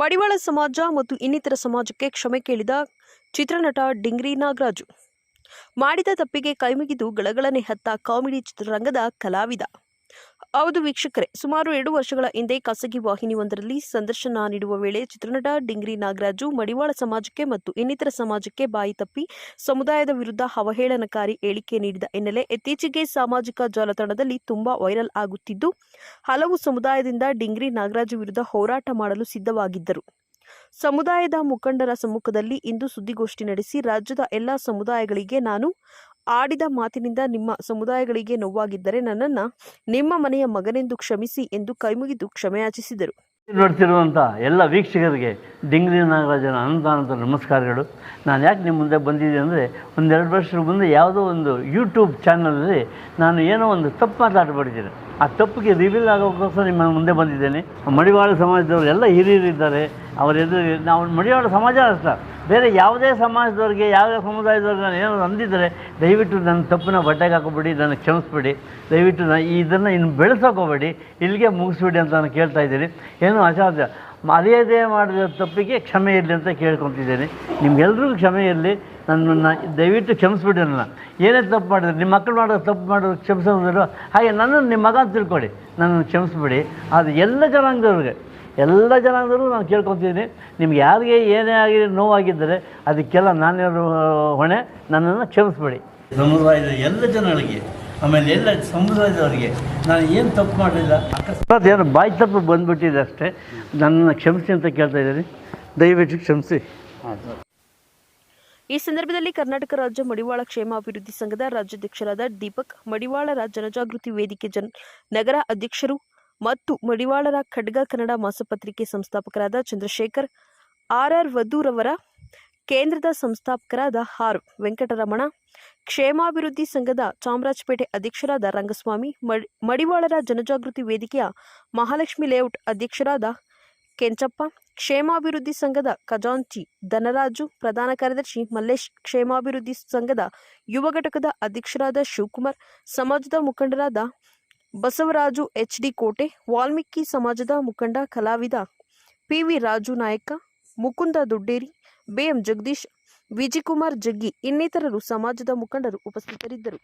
ಮಡಿವಾಳ ಸಮಾಜ ಮತ್ತು ಇನ್ನಿತರ ಸಮಾಜಕ್ಕೆ ಕ್ಷಮೆ ಕೇಳಿದ ಚಿತ್ರನಟ ಡಿಂಗ್ರಿ ನಾಗರಾಜು. ಮಾಡಿದ ತಪ್ಪಿಗೆ ಕೈಮುಗಿದು ಗಳಗಳನೆ ಹತ್ತ ಕಾಮಿಡಿ ಚಿತ್ರರಂಗದ ಕಲಾವಿದ. ಹೌದು ವೀಕ್ಷಕರೇ, ಸುಮಾರು ಎರಡು ವರ್ಷಗಳ ಹಿಂದೆ ಖಾಸಗಿ ವಾಹಿನಿಯೊಂದರಲ್ಲಿ ಸಂದರ್ಶನ ನೀಡುವ ವೇಳೆ ಚಿತ್ರನಟ ಡಿಂಗ್ರಿ ನಾಗರಾಜು ಮಡಿವಾಳ ಸಮಾಜಕ್ಕೆ ಮತ್ತು ಇನ್ನಿತರ ಸಮಾಜಕ್ಕೆ ಬಾಯಿ ತಪ್ಪಿ ಸಮುದಾಯದ ವಿರುದ್ಧ ಅವಹೇಳನಕಾರಿ ಹೇಳಿಕೆ ನೀಡಿದ ಹಿನ್ನೆಲೆ ಇತ್ತೀಚೆಗೆ ಸಾಮಾಜಿಕ ಜಾಲತಾಣದಲ್ಲಿ ತುಂಬಾ ವೈರಲ್ ಆಗುತ್ತಿದ್ದು, ಹಲವು ಸಮುದಾಯದಿಂದ ಡಿಂಗ್ರಿ ನಾಗರಾಜು ವಿರುದ್ಧ ಹೋರಾಟ ಮಾಡಲು ಸಿದ್ಧವಾಗಿದ್ದರು. ಸಮುದಾಯದ ಮುಖಂಡರ ಸಮ್ಮುಖದಲ್ಲಿ ಇಂದು ಸುದ್ದಿಗೋಷ್ಠಿ ನಡೆಸಿ ರಾಜ್ಯದ ಎಲ್ಲಾ ಸಮುದಾಯಗಳಿಗೆ ನಾನು ಆಡಿದ ಮಾತಿನಿಂದ ನಿಮ್ಮ ಸಮುದಾಯಗಳಿಗೆ ನೋವಾಗಿದ್ದರೆ ನನ್ನನ್ನು ನಿಮ್ಮ ಮನೆಯ ಮಗನೆಂದು ಕ್ಷಮಿಸಿ ಎಂದು ಕೈಮುಗಿದು ಕ್ಷಮೆಯಾಚಿಸಿದರು. ನೋಡ್ತಿರುವಂಥ ಎಲ್ಲ ವೀಕ್ಷಕರಿಗೆ ಡಿಂಗ್ರಿ ನಾಗರಾಜನ ಅನಂತಾನಂತ ನಮಸ್ಕಾರಗಳು. ನಾನು ಯಾಕೆ ನಿಮ್ಮ ಮುಂದೆ ಬಂದಿದ್ದೆ ಅಂದರೆ ಒಂದೆರಡು ವರ್ಷದ ಮುಂದೆ ಯಾವುದೋ ಒಂದು ಯೂಟ್ಯೂಬ್ ಚಾನಲಲ್ಲಿ ನಾನು ಏನೋ ಒಂದು ತಪ್ಪು ಮಾತಾಡ್ಬಿಟ್ಟಿದ್ದೇನೆ ಆ ತಪ್ಪಿಗೆ ರಿವೀಲ್ ಆಗೋಕ್ಕೋಸ್ಕರ ನಿಮ್ಮ ಮುಂದೆ ಬಂದಿದ್ದೇನೆ. ಮಡಿವಾಳ ಸಮಾಜದವರು ಎಲ್ಲ ಹಿರಿಯರಿದ್ದಾರೆ. ಅವರೆದುರು ನಾವು ಮಡಿವಾಳ ಸಮಾಜ ಅಷ್ಟ ಬೇರೆ ಯಾವುದೇ ಸಮಾಜದವ್ರಿಗೆ, ಯಾವುದೇ ಸಮುದಾಯದವ್ರಿಗೆ ನಾನು ಏನಾದ್ರು ಅಂದಿದ್ದರೆ ದಯವಿಟ್ಟು ನನ್ನ ತಪ್ಪನ್ನ ಬಟ್ಟೆಗೆ ಹಾಕೋಬೇಡಿ ನನಗೆ ಕ್ಷಮಿಸ್ಬಿಡಿ. ದಯವಿಟ್ಟು ನಾ ಇದನ್ನು ಇನ್ನು ಬೆಳೆಸೋಕೋಬೇಡಿ ಇಲ್ಲಿಗೆ ಮುಗಿಸ್ಬಿಡಿ ಅಂತ ನಾನು ಕೇಳ್ತಾ ಇದ್ದೀನಿ. ಏನು ಅಸಾಧ್ಯ ಮರ್ಯಾದೆ ಮಾಡಿದ ತಪ್ಪಿಗೆ ಕ್ಷಮೆ ಇರಲಿ ಅಂತ ಕೇಳ್ಕೊತಿದ್ದೇನೆ. ನಿಮ್ಗೆಲ್ರಿಗೂ ಕ್ಷಮೆ ಇರಲಿ. ನನ್ನನ್ನು ದಯವಿಟ್ಟು ಕ್ಷಮಿಸ್ಬಿಡಿ ನನ್ನ. ಏನೇ ತಪ್ಪು ಮಾಡಿದ್ರೆ, ನಿಮ್ಮ ಮಕ್ಕಳು ಮಾಡೋದು ತಪ್ಪು ಮಾಡೋದು ಕ್ಷಮಿಸೋದಿಲ್ಲ ಹಾಗೆ ನನ್ನನ್ನು ನಿಮ್ಮ ಮಗ ತಿಳ್ಕೊಳ್ಳಿ ನನ್ನನ್ನು ಕ್ಷಮಿಸ್ಬಿಡಿ. ಅದು ಎಲ್ಲ ಜನಾಂಗದವ್ರಿಗೆ. ಎಲ್ಲ ಜನಾಂಗದಲ್ಲೂ ನಾನು ಕೇಳ್ಕೊತಿದ್ದೀನಿ. ನಿಮ್ಗೆ ಯಾರಿಗೆ ಏನೇ ಆಗಿ ನೋವಾಗಿದ್ದರೆ ಅದಕ್ಕೆಲ್ಲ ನಾನೇನು ಹೊಣೆ. ನನ್ನನ್ನು ಕ್ಷಮಿಸ್ಬೇಡಿ. ಸಮುದಾಯದ ಎಲ್ಲ ಜನಗಳಿಗೆ ಆಮೇಲೆ ಎಲ್ಲ ಸಮುದಾಯದವರಿಗೆ ನಾನು ಏನು ತಪ್ಪು ಮಾಡಲಿಲ್ಲ. ಅಕಸ್ಮಾತ್ ಏನು ಬಾಯಿ ತಪ್ಪು ಬಂದುಬಿಟ್ಟಿದೆ ಅಷ್ಟೇ. ನನ್ನನ್ನು ಕ್ಷಮಿಸಿ ಅಂತ ಕೇಳ್ತಾ ಇದ್ದೀನಿ. ದಯವಿಟ್ಟು ಕ್ಷಮಿಸಿ. ಈ ಸಂದರ್ಭದಲ್ಲಿ ಕರ್ನಾಟಕ ರಾಜ್ಯ ಮಡಿವಾಳ ಕ್ಷೇಮಾಭಿವೃದ್ಧಿ ಸಂಘದ ರಾಜ್ಯಾಧ್ಯಕ್ಷರಾದ ದೀಪಕ್ ಮಡಿವಾಳ ರಾಜ್ಯ ಜನಜಾಗೃತಿ ವೇದಿಕೆ ಜನ್ ನಗರ ಅಧ್ಯಕ್ಷರು ಮತ್ತು ಮಡಿವಾಳರ ಖಡ್ಗ ಕನ್ನಡ ಮಾಸಪತ್ರಿಕೆ ಸಂಸ್ಥಾಪಕರಾದ ಚಂದ್ರಶೇಖರ್ ಆರ್ ಆರ್ ವಧೂರವರ, ಕೇಂದ್ರದ ಸಂಸ್ಥಾಪಕರಾದ ಆರ್. ವೆಂಕಟರಮಣ, ಕ್ಷೇಮಾಭಿವೃದ್ಧಿ ಸಂಘದ ಚಾಮರಾಜಪೇಟೆ ಅಧ್ಯಕ್ಷರಾದ ರಂಗಸ್ವಾಮಿ, ಮಡಿ- ಮಡಿವಾಳರ ಜನಜಾಗೃತಿ ವೇದಿಕೆಯ ಮಹಾಲಕ್ಷ್ಮಿ ಲೇಔಟ್ ಅಧ್ಯಕ್ಷರಾದ ಕೆಂಚಪ್ಪ, ಕ್ಷೇಮಾಭಿವೃದ್ಧಿ ಸಂಘದ ಖಜಾಂಚಿ ಧನರಾಜು, ಪ್ರಧಾನ ಕಾರ್ಯದರ್ಶಿ ಮಲ್ಲೇಶ್, ಕ್ಷೇಮಾಭಿವೃದ್ಧಿ ಸಂಘದ ಯುವ ಘಟಕದ ಅಧ್ಯಕ್ಷರಾದ ಶಿವಕುಮಾರ್, ಸಮಾಜದ ಮುಖಂಡರಾದ ಬಸವರಾಜು ಎಚ್ ಡಿ ಕೋಟೆ, ವಾಲ್ಮೀಕಿ ಸಮಾಜದ ಮುಖಂಡ, ಕಲಾವಿದ P V Raju Nayaka, Mukunda Dudderi B M Jagadish Vijikumar Jaggi ಇನ್ನಿತರರು ಸಮಾಜದ ಮುಖಂಡರು ಉಪಸ್ಥಿತರಿದ್ದರು.